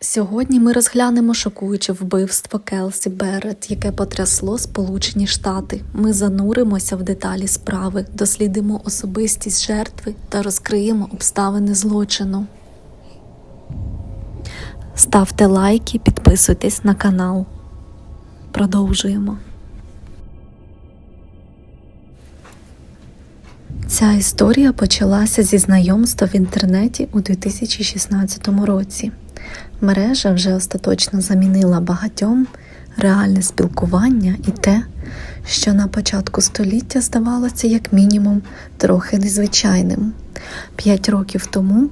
Сьогодні ми розглянемо шокуюче вбивство Келсі Берет, яке потрясло Сполучені Штати. Ми зануримося в деталі справи, дослідимо особистість жертви та розкриємо обставини злочину. Ставте лайки, підписуйтесь на канал. Продовжуємо. Ця історія почалася зі знайомства в інтернеті у 2016 році. Мережа вже остаточно замінила багатьом реальне спілкування і те, що на початку століття здавалося як мінімум трохи незвичайним. П'ять років тому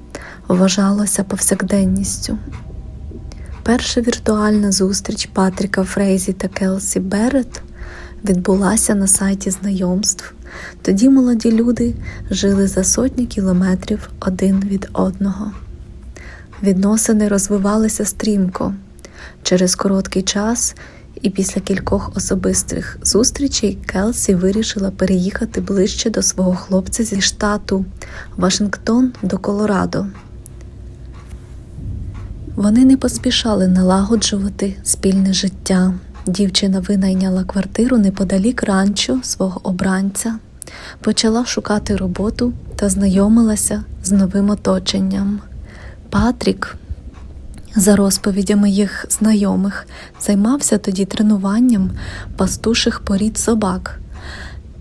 вважалося повсякденністю. Перша віртуальна зустріч Патріка Фрейзі та Келсі Берет відбулася на сайті знайомств. Тоді молоді люди жили за сотні кілометрів один від одного. Відносини розвивалися стрімко. Через короткий час і після кількох особистих зустрічей Келсі вирішила переїхати ближче до свого хлопця зі штату Вашингтон до Колорадо. Вони не поспішали налагоджувати спільне життя. Дівчина винайняла квартиру неподалік ранчо свого обранця, почала шукати роботу та знайомилася з новим оточенням. Патрік, за розповідями їх знайомих, займався тоді тренуванням пастуших порід собак,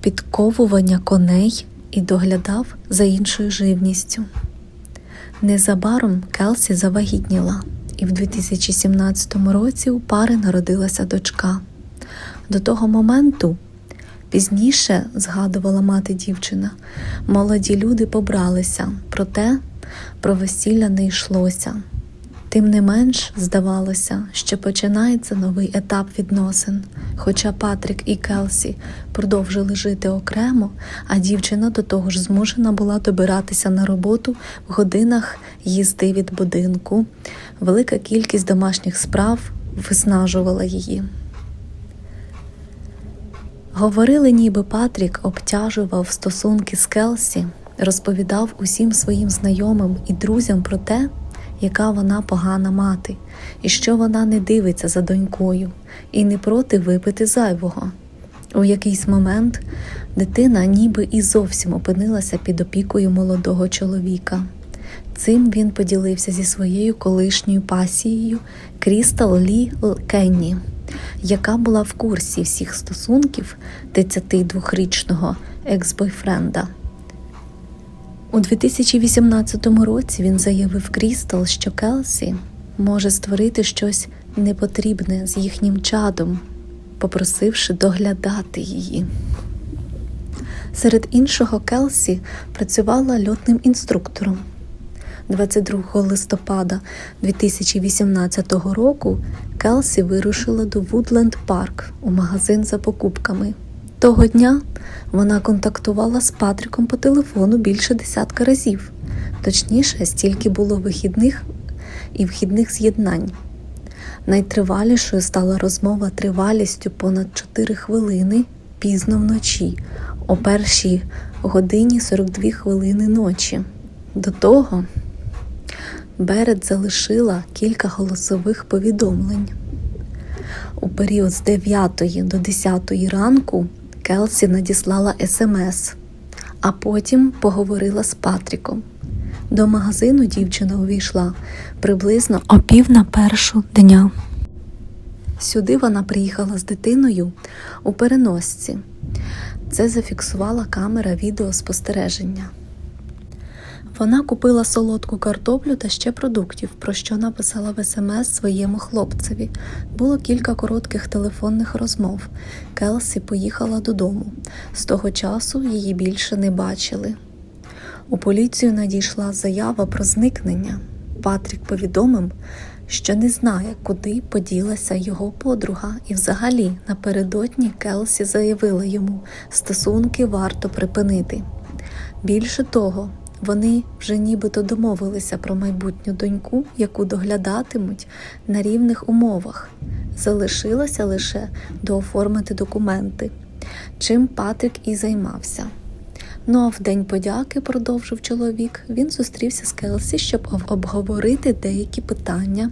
підковування коней і доглядав за іншою живністю. Незабаром Келсі завагітніла, і в 2017 році у пари народилася дочка. До того моменту, пізніше згадувала мати дівчина, молоді люди побралися, проте про весілля не йшлося. Тим не менш, здавалося, що починається новий етап відносин. Хоча Патрік і Келсі продовжили жити окремо, а дівчина до того ж змушена була добиратися на роботу в годинах їзди від будинку. Велика кількість домашніх справ виснажувала її. Говорили, ніби Патрік обтяжував стосунки з Келсі, розповідав усім своїм знайомим і друзям про те, яка вона погана мати, і що вона не дивиться за донькою, і не проти випити зайвого. У якийсь момент дитина ніби і зовсім опинилася під опікою молодого чоловіка. Цим він поділився зі своєю колишньою пасією Крістал Лі Кенні, яка була в курсі всіх стосунків 32-річного екс-бойфренда. У 2018 році він заявив Крістал, що Келсі може створити щось непотрібне з їхнім чадом, попросивши доглядати її. Серед іншого Келсі працювала льотним інструктором. 22 листопада 2018 року Келсі вирушила до Вудленд Парк у магазин за покупками. Того дня вона контактувала з Патріком по телефону більше десятка разів, точніше, стільки було вихідних і вхідних з'єднань. Найтривалішою стала розмова тривалістю понад 4 хвилини пізно вночі, о першій годині 42 хвилини ночі. До того Берет залишила кілька голосових повідомлень. У період з 9 до 10 ранку Келсі надіслала смс, а потім поговорила з Патріком. До магазину дівчина увійшла приблизно о пів на першу дня. Сюди вона приїхала з дитиною у переносці. Це зафіксувала камера відеоспостереження. Вона купила солодку картоплю та ще продуктів, про що написала в смс своєму хлопцеві. Було кілька коротких телефонних розмов. Келсі поїхала додому. З того часу її більше не бачили. У поліцію надійшла заява про зникнення. Патрік повідомив, що не знає, куди поділася його подруга, і взагалі напередодні Келсі заявила йому, стосунки варто припинити. Більше того, вони вже нібито домовилися про майбутню доньку, яку доглядатимуть на рівних умовах. Залишилося лише дооформити документи, чим Патрік і займався. Ну а в день подяки, продовжив чоловік, він зустрівся з Келсі, щоб обговорити деякі питання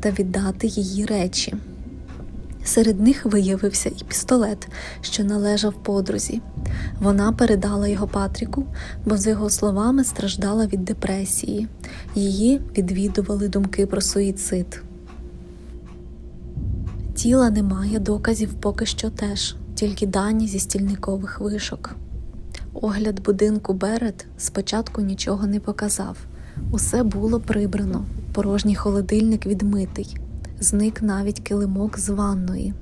та віддати її речі. Серед них виявився і пістолет, що належав подрузі. Вона передала його Патріку, бо, за його словами, страждала від депресії. Її відвідували думки про суїцид. Тіла немає, доказів поки що теж, тільки дані зі стільникових вишок. Огляд будинку Берет спочатку нічого не показав. Усе було прибрано, порожній холодильник відмитий, зник навіть килимок з ванної.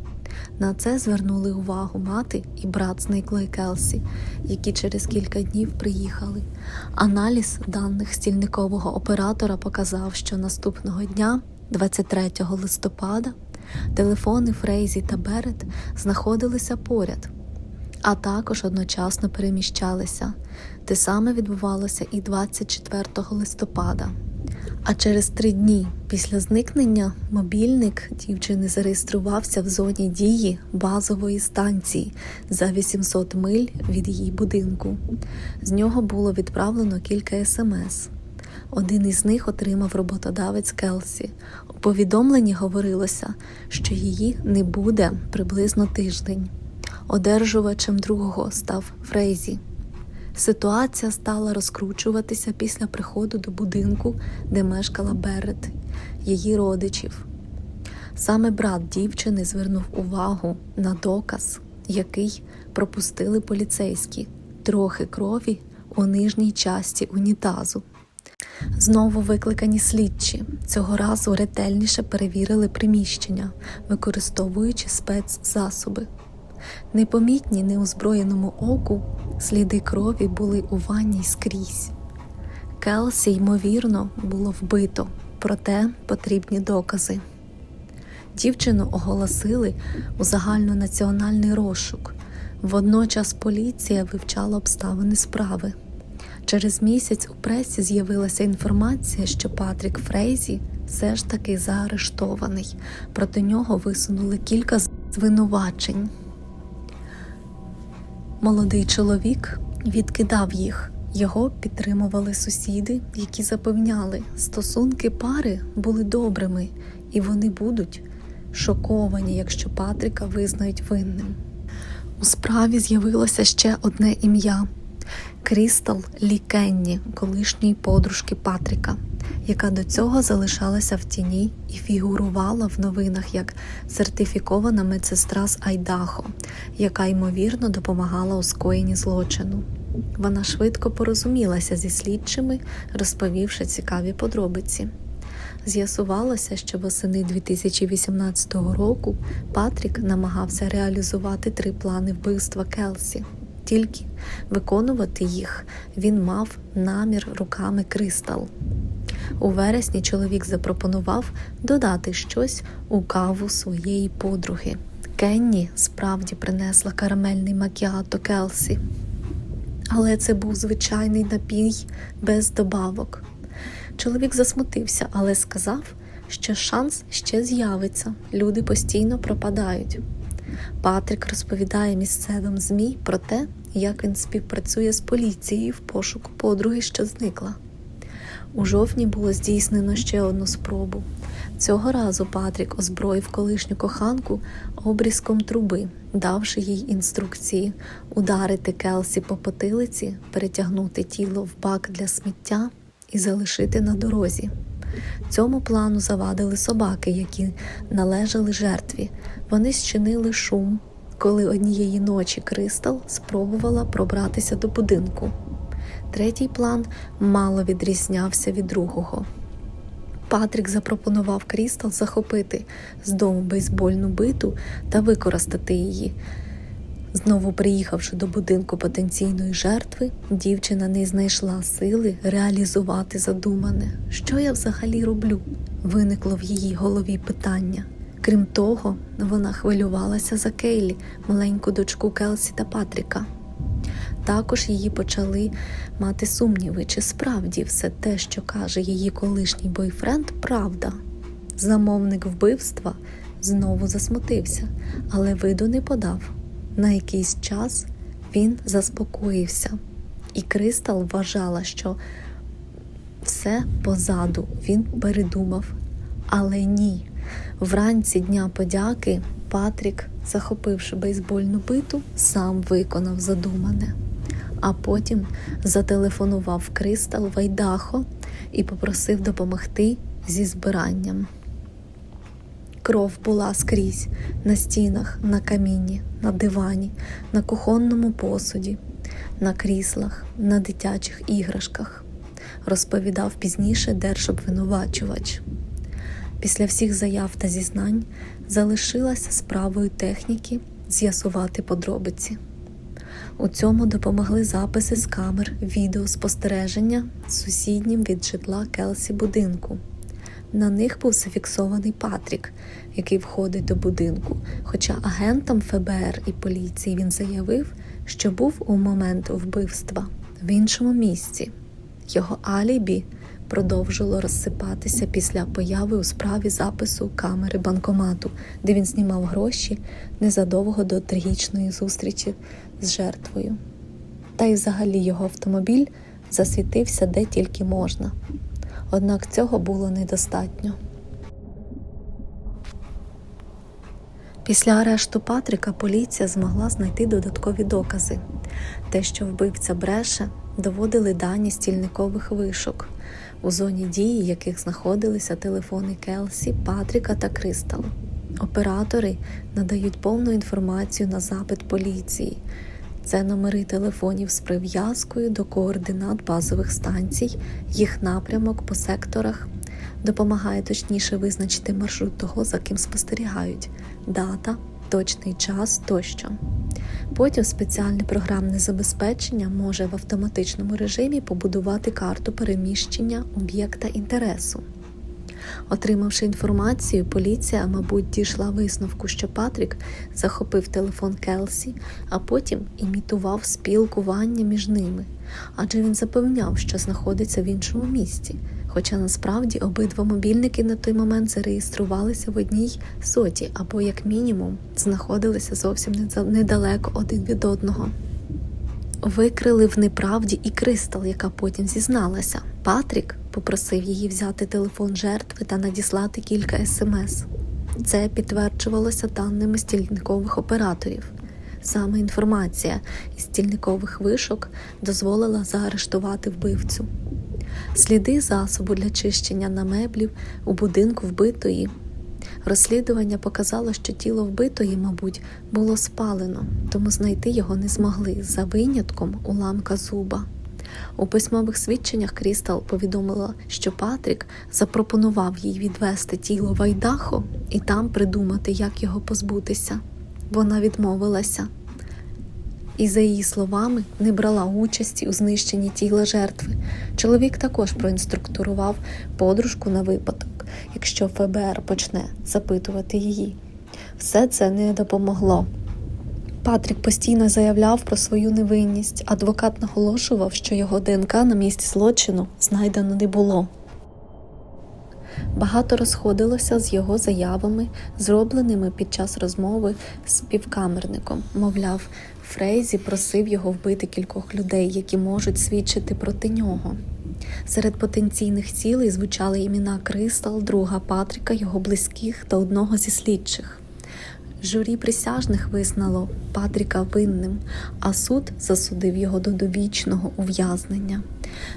На це звернули увагу мати і брат зниклої Келсі, які через кілька днів приїхали. Аналіз даних стільникового оператора показав, що наступного дня, 23 листопада, телефони Фрейзі та Берет знаходилися поряд, а також одночасно переміщалися. Те саме відбувалося і 24 листопада. А через три дні після зникнення мобільник дівчини зареєструвався в зоні дії базової станції за 800 миль від її будинку. З нього було відправлено кілька смс. Один із них отримав роботодавець Келсі. У повідомленні говорилося, що її не буде приблизно тиждень. Одержувачем другого став Фрейзі. Ситуація стала розкручуватися після приходу до будинку, де мешкала Берет, її родичів. Саме брат дівчини звернув увагу на доказ, який пропустили поліцейські трохи крові у нижній часті унітазу. Знову викликані слідчі. Цього разу ретельніше перевірили приміщення, використовуючи спецзасоби. Непомітні неозброєному оку сліди крові були у ванні скрізь. Келсі, ймовірно, було вбито, проте потрібні докази. Дівчину оголосили у загальнонаціональний розшук. Водночас поліція вивчала обставини справи. Через місяць у пресі з'явилася інформація, що Патрік Фрейзі все ж таки заарештований. Проти нього висунули кілька звинувачень. Молодий чоловік відкидав їх. Його підтримували сусіди, які запевняли, стосунки пари були добрими, і вони будуть шоковані, якщо Патріка визнають винним. У справі з'явилося ще одне ім'я Крістал Лі Кенні, колишньої подружки Патріка, яка до цього залишалася в тіні і фігурувала в новинах як сертифікована медсестра з Айдахо, яка ймовірно допомагала у скоєнні злочину. Вона швидко порозумілася зі слідчими, розповівши цікаві подробиці. З'ясувалося, що восени 2018 року Патрік намагався реалізувати три плани вбивства Келсі. Тільки виконувати їх він мав намір руками Кристал. У вересні чоловік запропонував додати щось у каву своєї подруги. Кенні справді принесла карамельний макіато Келсі, але це був звичайний напій без добавок. Чоловік засмутився, але сказав, що шанс ще з'явиться, люди постійно пропадають. Патрік розповідає місцевим ЗМІ про те, як він співпрацює з поліцією в пошуку подруги, що зникла. У жовтні було здійснено ще одну спробу. Цього разу Патрік озброїв колишню коханку обрізком труби, давши їй інструкції ударити Келсі по потилиці, перетягнути тіло в бак для сміття і залишити на дорозі. Цьому плану завадили собаки, які належали жертві. Вони зчинили шум, коли однієї ночі Кристал спробувала пробратися до будинку. Третій план мало відрізнявся від другого. Патрік запропонував Крістал захопити з дому бейсбольну биту та використати її. Знову приїхавши до будинку потенційної жертви, дівчина не знайшла сили реалізувати задумане. Що я взагалі роблю? Виникло в її голові питання. Крім того, вона хвилювалася за Кейлі, маленьку дочку Келсі та Патріка. Також її почали мати сумніви, чи справді все те, що каже її колишній бойфренд, правда. Замовник вбивства знову засмутився, але виду не подав. На якийсь час він заспокоївся І Кристал вважала, що все позаду він передумав. Але ні. Вранці Дня подяки Патрік, захопивши бейсбольну биту, сам виконав задумане. А потім зателефонував Кристал Вайдахо і попросив допомогти зі збиранням. Кров була скрізь на стінах, на камінні, на дивані, на кухонному посуді, на кріслах, на дитячих іграшках, розповідав пізніше держобвинувачувач. Після всіх заяв та зізнань залишилася справою техніки з'ясувати подробиці. У цьому допомогли записи з камер відеоспостереження сусіднім від житла Келсі будинку. На них був зафіксований Патрік, який входить до будинку. Хоча агентам ФБР і поліції він заявив, що був у момент вбивства в іншому місці. Його алібі продовжило розсипатися після появи у справі запису камери банкомату, де він знімав гроші незадовго до трагічної зустрічі з жертвою. Та й взагалі його автомобіль засвітився де тільки можна. Однак цього було недостатньо. Після арешту Патріка поліція змогла знайти додаткові докази. Те, що вбивця бреше, доводили дані стільникових вишок, у зоні дії яких знаходилися телефони Келсі, Патріка та Кристал. Оператори надають повну інформацію на запит поліції. Це номери телефонів з прив'язкою до координат базових станцій, їх напрямок по секторах, допомагає точніше визначити маршрут того, за ким спостерігають, дата, точний час тощо. Потім спеціальне програмне забезпечення може в автоматичному режимі побудувати карту переміщення об'єкта інтересу. Отримавши інформацію, поліція, мабуть, дійшла висновку, що Патрік захопив телефон Келсі, а потім імітував спілкування між ними, адже він запевняв, що знаходиться в іншому місті. Хоча насправді обидва мобільники на той момент зареєструвалися в одній соті або, як мінімум, знаходилися зовсім недалеко один від одного. Викрили в неправді і Кристал, яка потім зізналася. Патрік попросив її взяти телефон жертви та надіслати кілька смс. Це підтверджувалося даними стільникових операторів. Саме інформація із стільникових вишок дозволила заарештувати вбивцю. Сліди засобу для чищення на меблів у будинку вбитої. Розслідування показало, що тіло вбитої, мабуть, було спалено, тому знайти його не змогли за винятком уламка зуба. У письмових свідченнях Крістал повідомила, що Патрік запропонував їй відвести тіло в Айдахо і там придумати, як його позбутися. Вона відмовилася і, за її словами, не брала участі у знищенні тіла жертви. Чоловік також проінструктурував подружку на випадок, якщо ФБР почне запитувати її. Все це не допомогло. Патрік постійно заявляв про свою невинність. Адвокат наголошував, що його ДНК на місці злочину знайдено не було. Багато розходилося з його заявами, зробленими під час розмови з співкамерником. Мовляв, Фрейзі просив його вбити кількох людей, які можуть свідчити проти нього. Серед потенційних цілей звучали імена Кристал, друга Патріка, його близьких та одного зі слідчих. Журі присяжних визнало Патріка винним, а суд засудив його до довічного ув'язнення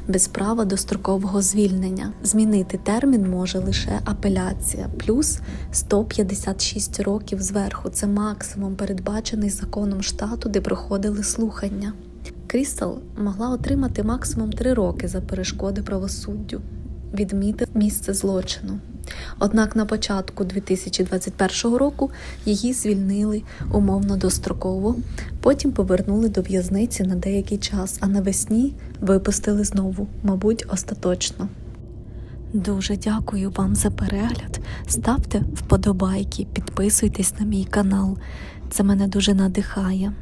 без права дострокового звільнення. Змінити термін може лише апеляція, плюс 156 років зверху. Це максимум передбачений законом штату, де проходили слухання. Крістал могла отримати максимум 3 роки за перешкоди правосуддю, відмітив місце злочину. Однак на початку 2021 року її звільнили умовно достроково, потім повернули до в'язниці на деякий час, а навесні випустили знову, мабуть, остаточно. Дуже дякую вам за перегляд. Ставте вподобайки, підписуйтесь на мій канал. Це мене дуже надихає.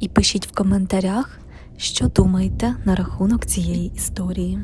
І пишіть в коментарях, що думаєте на рахунок цієї історії.